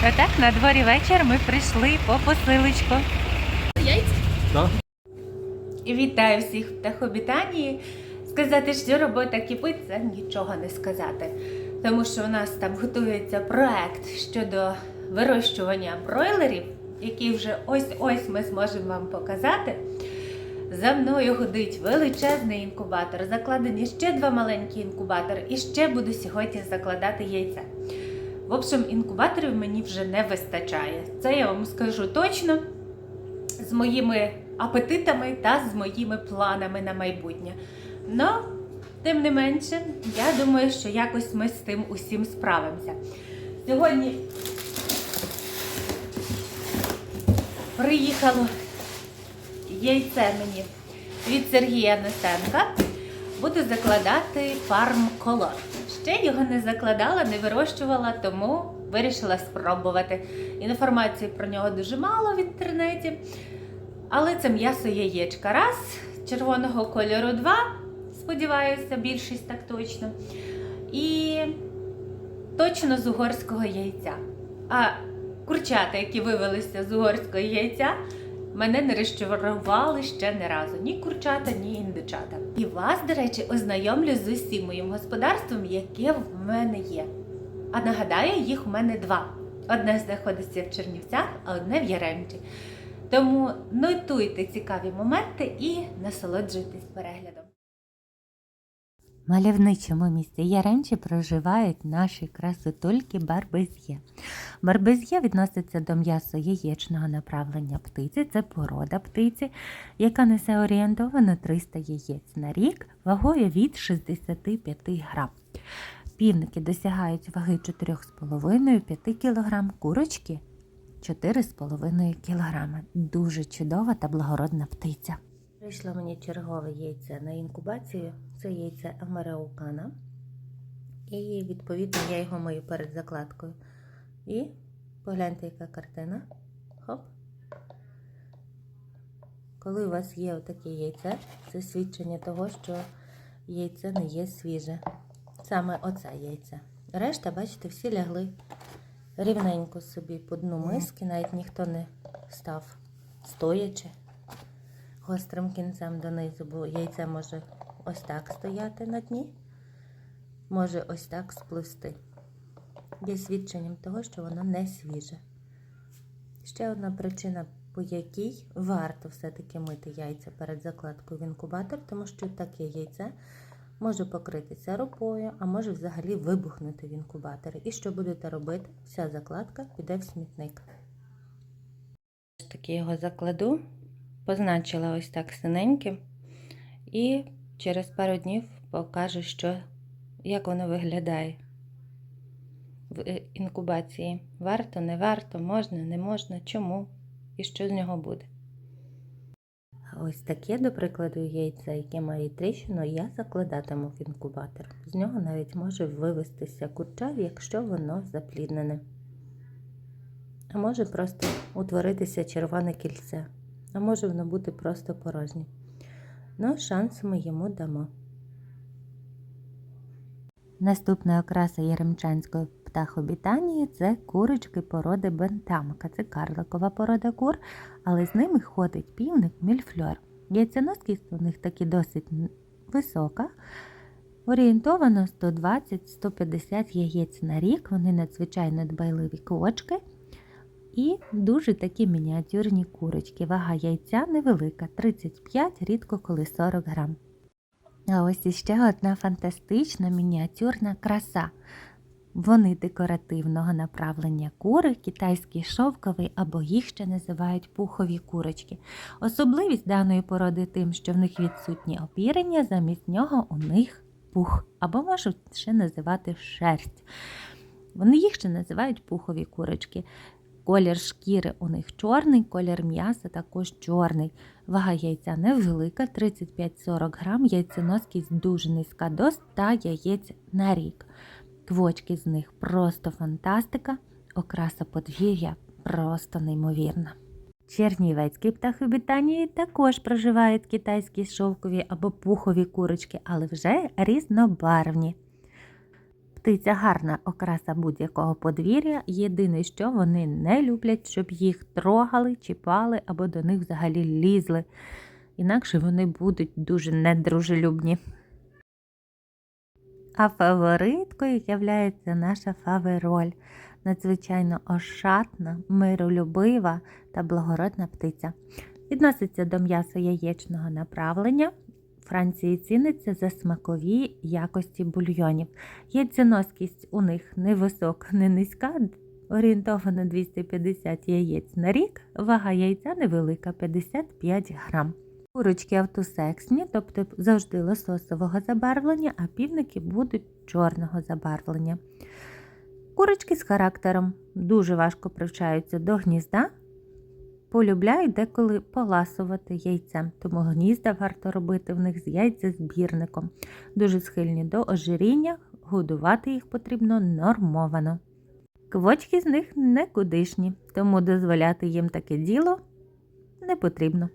Та так, на дворі вечір ми прийшли по посилочку. Да? Вітаю всіх в птахобітанії. Сказати, що робота кипить, це нічого не сказати. Тому що у нас там готується проект щодо вирощування бройлерів, який вже ось-ось ми зможемо вам показати. За мною ходить величезний інкубатор, закладені ще два маленькі інкубатори, і ще буду сьогодні закладати яйця. В общем, інкубаторів мені вже не вистачає. Це я вам скажу точно з моїми апетитами та з моїми планами на майбутнє. Но, тим не менше, я думаю, що якось ми з тим усім справимося. Сьогодні приїхало яйце мені від Сергія Несенка. Буду закладати фарм колор. Ще його не закладала, не вирощувала, тому вирішила спробувати. Інформації про нього дуже мало в інтернеті. Але це м'ясо яєчка. Раз, червоного кольору два. Сподіваюся, більшість так точно. І точно з угорського яйця. А курчата, які вивелися з угорського яйця, мене не розчарували ще не разу. Ні курчата, ні індичата. І вас, до речі, ознайомлю з усім моїм господарством, яке в мене є. А нагадаю, їх у мене два. Одне знаходиться в Чернівцях, а одне в Яремчі. Тому нотуйте цікаві моменти і насолоджуйтесь переглядом. Мальовничому місті Яремчі проживають наші красотульки барбез'є. Барбез'є відноситься до м'ясо яєчного направлення птиці. Це порода птиці, яка несе орієнтовано 300 яєць на рік вагою від 65 грам. Півники досягають ваги 4,5-5 кг, курочки 4,5 кг. Дуже чудова та благородна птиця. Прийшло мені чергове яйце на інкубацію. Це яйце Американа. І відповідно я його мию перед закладкою. І погляньте, яка картина. Хоп. Коли у вас є отаке яйце, це свідчення того, що яйце не є свіже. Саме оце яйце. Решта, бачите, всі лягли рівненько собі по дну миски, навіть ніхто не став стоячи гострим кінцем донизу, бо яйце може ось так стояти на дні, може ось так спливсти. Є свідченням того, що воно не свіже. Ще одна причина, по якій варто все-таки мити яйця перед закладкою в інкубатор, тому що таке яйце може покритися ропою, а може взагалі вибухнути в інкубаторі. І що будете робити? Вся закладка піде в смітник. Ось таки його закладу, позначила ось так синеньким, і через пару днів покажу, що, як воно виглядає в е, інкубації. Варто, не варто, можна, не можна, чому і що з нього буде. Ось таке, до прикладу, яйце, яке має тріщину, я закладатиму в інкубатор. З нього навіть може вивестися курча, якщо воно запліднене. А може просто утворитися червоне кільце, а може воно бути просто порожнє. Ну, шанс ми йому дамо. Наступна окраса Яремчанської птахобітанії це курочки породи бентамка. Це карликова порода кур, але з ними ходить півник мільфльор. Яйценоскість у них таки досить висока. Орієнтовано 120-150 яєць на рік. Вони надзвичайно дбайливі кочки. І дуже такі мініатюрні курочки. Вага яйця невелика 35, рідко коли 40 грам. А ось іще одна фантастична мініатюрна краса. Вони декоративного направлення кури, китайський шовковий або їх ще називають пухові курочки. Особливість даної породи тим, що в них відсутні опірення, замість нього у них пух, або можуть ще називати шерсть. Вони їх ще називають пухові курочки. Колір шкіри у них чорний, колір м'яса також чорний. Вага яйця невелика, 35-40 грам, яйценоскість дуже низька до 100 яєць на рік. Квочки з них просто фантастика, окраса подвір'я просто неймовірна. В Чернівецькій птахобітанії також проживають китайські шовкові або пухові курочки, але вже різнобарвні. Птиця гарна окраса будь-якого подвір'я. Єдине, що вони не люблять, щоб їх трогали, чіпали або до них взагалі лізли. Інакше вони будуть дуже недружелюбні. А фавориткою являється наша фавероль, надзвичайно ошатна, миролюбива та благородна птиця. Відноситься до м'яса яєчного направлення. Франції ціниться за смакові якості бульйонів. Яйценоскість у них не висока, не низька, орієнтовано 250 яєць на рік, вага яйця невелика 55 грам. Курочки автосексні, тобто завжди лососового забарвлення, а півники будуть чорного забарвлення. Курочки з характером дуже важко привчаються до гнізда, полюбляють деколи поласувати яйцем, тому гнізда варто робити в них з яйцезбірником. Дуже схильні до ожиріння, годувати їх потрібно нормовано. Квочки з них некудишні, тому дозволяти їм таке діло не потрібно.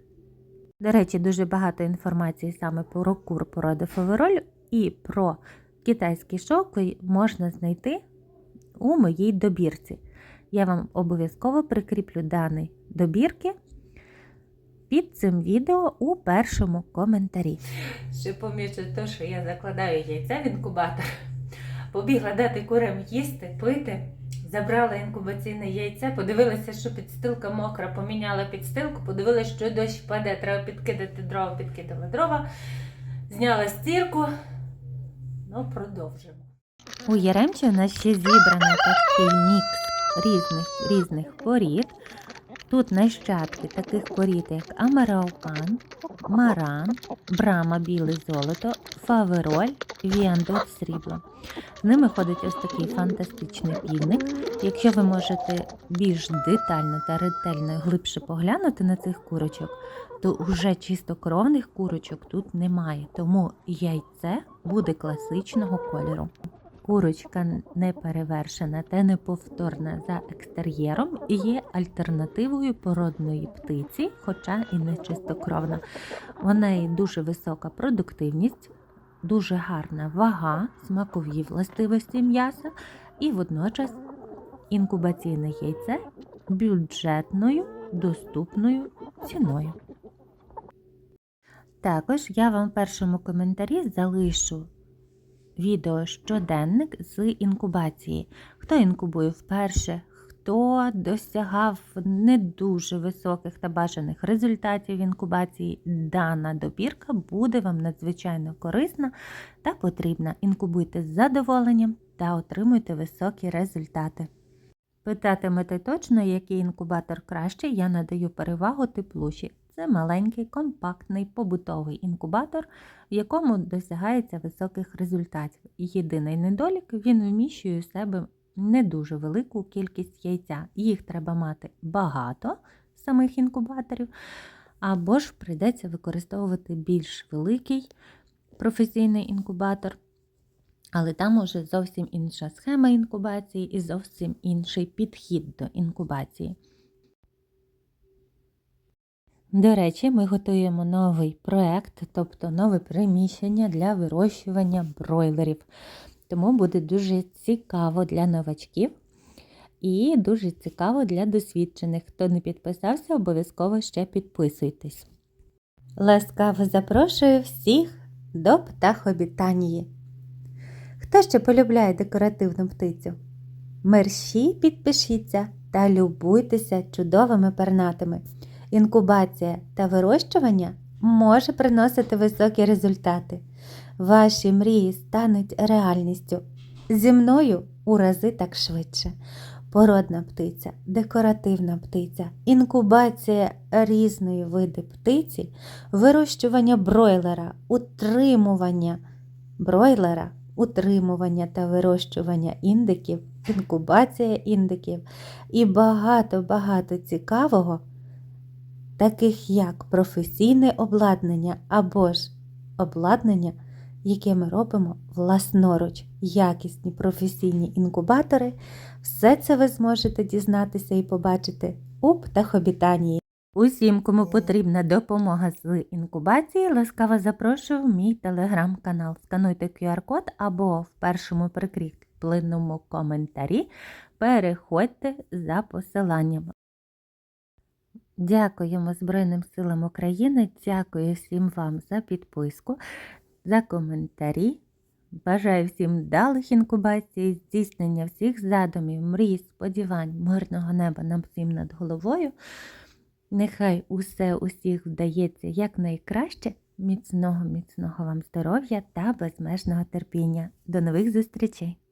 До речі, дуже багато інформації саме про кур породи фавероль і про китайський шовк можна знайти у моїй добірці. Я вам обов'язково прикріплю дані добірки під цим відео у першому коментарі. Ще помічу те, що я закладаю яйця в інкубатор. Побігла дати курам їсти, пити. Забрала інкубаційне яйце, подивилася, що підстилка мокра, поміняла підстилку, подивилася, що дощ паде, треба підкидати дрова, підкидала дрова, зняла стірку. Ну, продовжимо. У Яремчі у нас ще зібраний такий мікс різних різних порід. Тут нащадки таких порід, як Амараукан, Маран, Брама біле золото, Фавероль, Віандот срібло. З ними ходить ось такий фантастичний півник. Якщо ви можете більш детально та ретельно глибше поглянути на цих курочок, то вже чистокровних курочок тут немає, тому яйце буде класичного кольору. Курочка не перевершена та неповторна за екстер'єром і є альтернативою породної птиці, хоча і не чистокровна. У неї дуже висока продуктивність, дуже гарна вага, смакові властивості м'яса і водночас інкубаційне яйце бюджетною доступною ціною. Також я вам в першому коментарі залишу відео щоденник з інкубації. Хто інкубує вперше, хто досягав не дуже високих та бажаних результатів інкубації, дана добірка буде вам надзвичайно корисна та потрібна. Інкубуйте з задоволенням та отримуйте високі результати. Питатимете точно, який інкубатор краще, я надаю перевагу теплуші. Це маленький, компактний побутовий інкубатор, в якому досягається високих результатів. Єдиний недолік він вміщує у себе не дуже велику кількість яйця. Їх треба мати багато самих інкубаторів, або ж прийдеться використовувати більш великий професійний інкубатор. Але там уже зовсім інша схема інкубації і зовсім інший підхід до інкубації. До речі, ми готуємо новий проект, тобто нове приміщення для вирощування бройлерів. Тому буде дуже цікаво для новачків і дуже цікаво для досвідчених. Хто не підписався, обов'язково ще підписуйтесь. Ласкаво запрошую всіх до птахобітанії. Хто ще полюбляє декоративну птицю? Мерщі підпишіться та любуйтеся чудовими пернатими. Інкубація та вирощування може приносити високі результати. Ваші мрії стануть реальністю. Зі мною у рази так швидше. Породна птиця, декоративна птиця, інкубація різної види птиці, вирощування бройлера, утримування бройлера, утримування та вирощування індиків, інкубація індиків і багато-багато цікавого таких як професійне обладнання або ж обладнання, яке ми робимо власноруч, якісні професійні інкубатори, все це ви зможете дізнатися і побачити у птахобітанії. Усім, кому потрібна допомога з інкубації, ласкаво запрошую в мій телеграм-канал. Скануйте QR-код або в першому прикріп- улюбленому коментарі. Переходьте за посиланням. Дякуємо Збройним силам України. Дякую всім вам за підписку, за коментарі. Бажаю всім вдалих інкубацій, здійснення всіх задумів, мрій, сподівань, мирного неба нам всім над головою. Нехай усе усіх вдається якнайкраще. Міцного, міцного вам здоров'я та безмежного терпіння. До нових зустрічей!